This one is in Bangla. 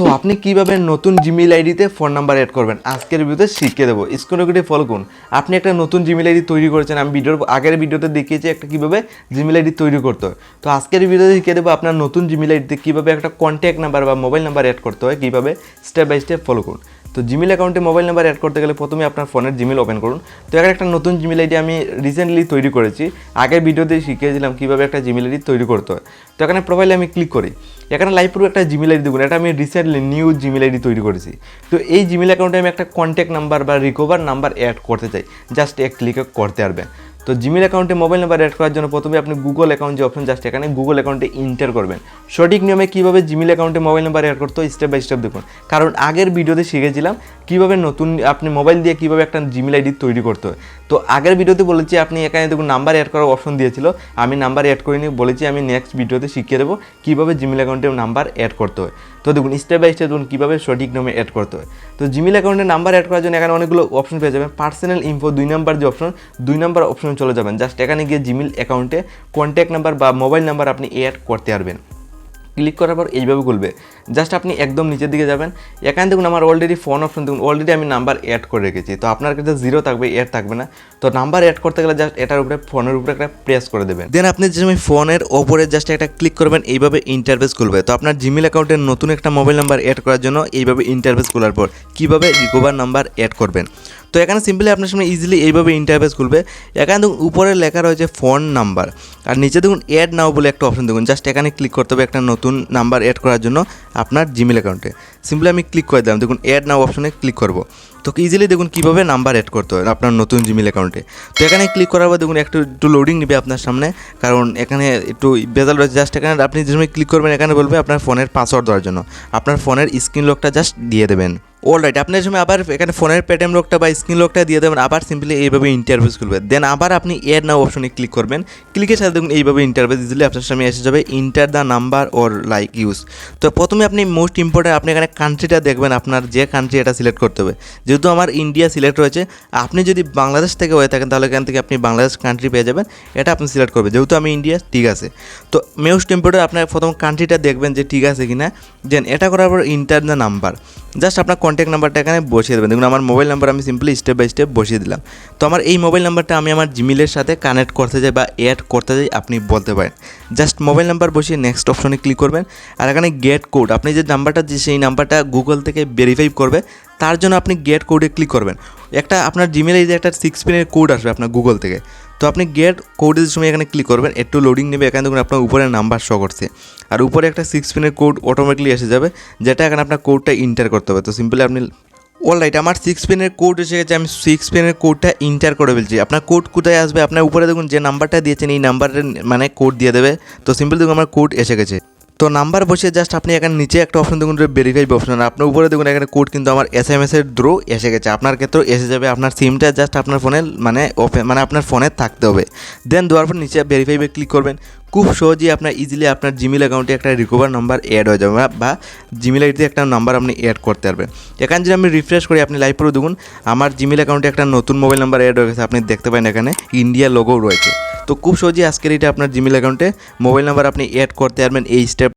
সো আপনি কীভাবে নতুন জিমেল আইডিতে ফোন নাম্বার অ্যাড করবেন? আজকের ভিডিওতে শিখিয়ে দেবো। স্ক্রিনে ফলো করুন। আপনি একটা নতুন জিমেল আইডি তৈরি করেছেন। আমি ভিডিওর আগের ভিডিওতে দেখিয়েছি একটা কীভাবে জিমেল আইডি তৈরি করতে হয়। তো আজকের ভিডিওতে শিখিয়ে দেবো আপনার নতুন জিমেল আইডিতে কীভাবে একটা কন্ট্যাক্ট নাম্বার বা মোবাইল নাম্বার অ্যাড করতে হয়, কীভাবে স্টেপ বাই স্টেপ ফলো করুন। তো জিমেল অ্যাকাউন্টে মোবাইল নাম্বার অ্যাড করতে গেলে প্রথমে আপনার ফোনের জিমেল ওপেন করুন। তো এখানে একটা নতুন জিমেল আইডি আমি রিসেন্টলি তৈরি করেছি। আগের ভিডিওতে শিখিয়েছিলাম কীভাবে একটা জিমেল আইডি তৈরি করতে হয়। তো এখানে প্রোফাইলে আমি ক্লিক করি। এখানে লাইভ প্রুফ একটা জিমেল আইডি দেখুন, এটা আমি রিসেন্টলি নিউ জিমেল আইডি তৈরি করেছি। তো এই জিমেল অ্যাকাউন্টে আমি একটা কন্ট্যাক্ট নাম্বার বা রিকভার নাম্বার অ্যাড করতে চাই। জাস্ট এক ক্লিকে করতে পারবেন। তো জিমেল অ্যাকাউন্টে মোবাইল নাম্বার অ্যাড করার জন্য প্রথমে আপনি গুগল অ্যাকাউন্ট যে অপশন জাস্ট এখানে গুগল অ্যাকাউন্টে ইন্টার করবেন। সঠিক নিয়মে কীভাবে জিমেল অ্যাকাউন্টে মোবাইল নাম্বার অ্যাড করতে স্টেপ বাই স্টেপ দেখুন। কারণ আগের ভিডিওতে শিখেছিলাম কীভাবে নতুন আপনি মোবাইল দিয়ে কীভাবে একটা জিমেল আইডি তৈরি করতে হয়। তো আগের ভিডিওতে বলেছি, আপনি এখানে দেখুন নাম্বার অ্যাড করার অপশন দিয়েছিল। আমি নাম্বার অ্যাড করিনি, বলেছি আমি নেক্সট ভিডিওতে শিখিয়ে দেবো কীভাবে জিমেল অ্যাকাউন্টে নাম্বার অ্যাড করতে হয়। তো দেখুন স্টেপ বাই স্টেপ দেখুন কীভাবে সঠিক নিয়মে অ্যাড করতে হয়। তো জিমেল অ্যাকাউন্টে নাম্বার অ্যাড করার জন্য এখানে অনেকগুলো অপশন পেয়ে যাবেন। পার্সোনাল ইনফো দুই নাম্বার যে অপশন দুই নাম্বার অপশন চলে যাবেন। জাস্ট এখানে গিয়ে জিমেল অ্যাকাউন্টে কন্ট্যাক্ট নাম্বার বা মোবাইল নাম্বার আপনি অ্যাড করতে পারবেন। ক্লিক করার পর এইভাবে খুলবে। জাস্ট আপনি একদম নিচের দিকে যাবেন। এখানে দেখুন আমার অলরেডি ফোন অপশন দেখুন অলরেডি আমি নাম্বার অ্যাড করে রেখেছি। তো আপনার কাছে জিরো থাকবে অ্যাড থাকবে না। তো নাম্বার অ্যাড করতে গেলে জাস্ট এটার উপরে ফোনের উপরে একটা প্রেস করে দেবেন। দেন আপনি যে ফোনের ওপরে জাস্ট একটা ক্লিক করবেন, এইভাবে ইন্টারভেস খুলবে। তো আপনার জিমেল অ্যাকাউন্টের নতুন একটা মোবাইল নাম্বার অ্যাড করার জন্য এইভাবে ইন্টারভেস খোলার পর কীভাবে রিকভার নাম্বার অ্যাড করবেন? তো এখানে সিম্পলি আপনার সামনে ইজিলি এইভাবে ইন্টারফেস খুলবে। এখানে দেখুন, উপরে লেখা রয়েছে ফোন নাম্বার আর নিচে দেখুন অ্যাড নাও বলে একটা অপশন দেখুন। জাস্ট এখানে ক্লিক করতে হবে একটা নতুন নাম্বার অ্যাড করার জন্য আপনার জিমেল অ্যাকাউন্টে সিম্পলি আমি ক্লিক করে দিলাম। দেখুন অ্যাড নাও অপশনে ক্লিক করব। তো ইজিলি দেখুন, কীভাবে নাম্বার অ্যাড করতে হয় আপনার নতুন জিমেল অ্যাকাউন্টে তো এখানে ক্লিক করার পর দেখুন, একটু একটু লোডিং নেবে আপনার সামনে। কারণ এখানে একটু বেজাল রয়েছে। জাস্ট এখানে আপনি যে সময় ক্লিক করবেন, এখানে বলবে আপনার ফোনের পাসওয়ার্ড দেওয়ার জন্য। আপনার ফোনের স্ক্রিন লকটা জাস্ট দিয়ে দেবেন। অল রাইট আপনার সময় আবার এখানে ফোনের পেটিএম লকটা বা স্ক্রিন লকটা দিয়ে দেবেন, আবার সিম্পলি এইভাবে ইন্টারভিউস করবে দেন আবার আপনি এর নাও অপশনে ক্লিক করবেন। ক্লিকের সাথে দেখুন এইভাবে ইন্টারভিউ ইজিলি আপনার সামনে এসে যাবে enter the number or like use তো প্রথমে আপনি মোস্ট ইম্পর্টেন্ট আপনি এখানে কান্ট্রিটা দেখবেন, আপনার যে কান্ট্রি এটা সিলেক্ট করতে হবে। যেহেতু আমার ইন্ডিয়া সিলেক্ট রয়েছে, আপনি যদি বাংলাদেশ থেকে হয়ে থাকেন, তাহলে এখান থেকে আপনি বাংলাদেশ কান্ট্রি পেয়ে যাবেন, এটা আপনি সিলেক্ট করবেন। যেহেতু আমি ইন্ডিয়া ঠিক আছে। তো মোস্ট ইম্পর্টেন্ট আপনার প্রথম কান্ট্রিটা দেখবেন যে ঠিক আছে কি না দেন এটা করার পর ইন্টার দ্য নাম্বার জাস্ট আপনার কন্ট্যাক্ট নাম্বারটা এখানে বসিয়ে দেবেন। দেখুন, আমার মোবাইল নাম্বার আমি সিম্পলি স্টেপ বাই স্টেপ বসিয়ে দিলাম। তো আমার এই মোবাইল নাম্বারটা আমি আমার জিমেলের সাথে কানেক্ট করতে চাই বা অ্যাড করতে চাই, আপনি বলতে পারেন। জাস্ট মোবাইল নাম্বার বসিয়ে নেক্সট অপশনে ক্লিক করবেন। আর এখানে গেট কোড আপনি যে নাম্বারটা যে সেই নাম্বারটা গুগল থেকে ভেরিফাই করবে, তার জন্য আপনি গেট কোডে ক্লিক করবেন। একটা আপনার জিমেলে যে একটা সিক্স পিনের কোড আসবে আপনার গুগল থেকে। তো আপনি গেট কোডের সময় এখানে ক্লিক করবেন, একটু লোডিং নেবে, এখানে দেখুন আপনার উপরে নাম্বার শো করছে। আর উপরে একটা সিক্স পিনের কোড অটোমেটিকলি এসে যাবে, যেটা এখানে আপনার কোডটা ইন্টার করতে হবে। তো সিম্পলি আপনি অল রাইট আমার সিক্স পেনের কোড এসে গেছে, আমি সিক্স পেনের কোডটা ইন্টার করে ফেলছি। আপনার কোড কোথায় আসবে? আপনার উপরে দেখুন যে নাম্বারটা দিয়েছেন, এই নাম্বারের মানে কোড দিয়ে দেবে। তো সিম্পল দেখুন আমার কোড এসে গেছে। তো নাম্বার বসিয়ে জাস্ট আপনি এখানে নিচে একটা অপশন দেখুন ভেরিফাই অপশন আপনার উপরে দেখুন এখানে কোড কিন্তু আমার এস এম এস এর থ্রু এসে গেছে। আপনার ক্ষেত্রেও এসে যাবে। আপনার সিমটা জাস্ট আপনার ফোনে মানে ওপেন মানে আপনার ফোনে থাকতে হবে। দেন দেওয়ার পর নিচে ভেরিফাইবে ক্লিক করবেন। খুব সহজেই আপনার ইজিলি আপনার জিমেল অ্যাকাউন্টে একটা রিকভার নাম্বার অ্যাড হয়ে যাবে বা- জিমেল আইডিতে একটা নাম্বার আপনি অ্যাড করতে পারবেন। এখানে যদি আমি রিফ্রেশ করি, আপনি লাইভ করে দেখুন, আমার জিমেল অ্যাকাউন্টে একটা নতুন মোবাইল নাম্বার অ্যাড হয়ে গেছে। আপনি দেখতে পারেন এখানে ইন্ডিয়া লোগো রয়েছে। তো খুব সহজেই আজকের এটা আপনার জিমেল অ্যাকাউন্টে মোবাইল নাম্বার আপনি অ্যাড করতে পারবেন এই স্টেপ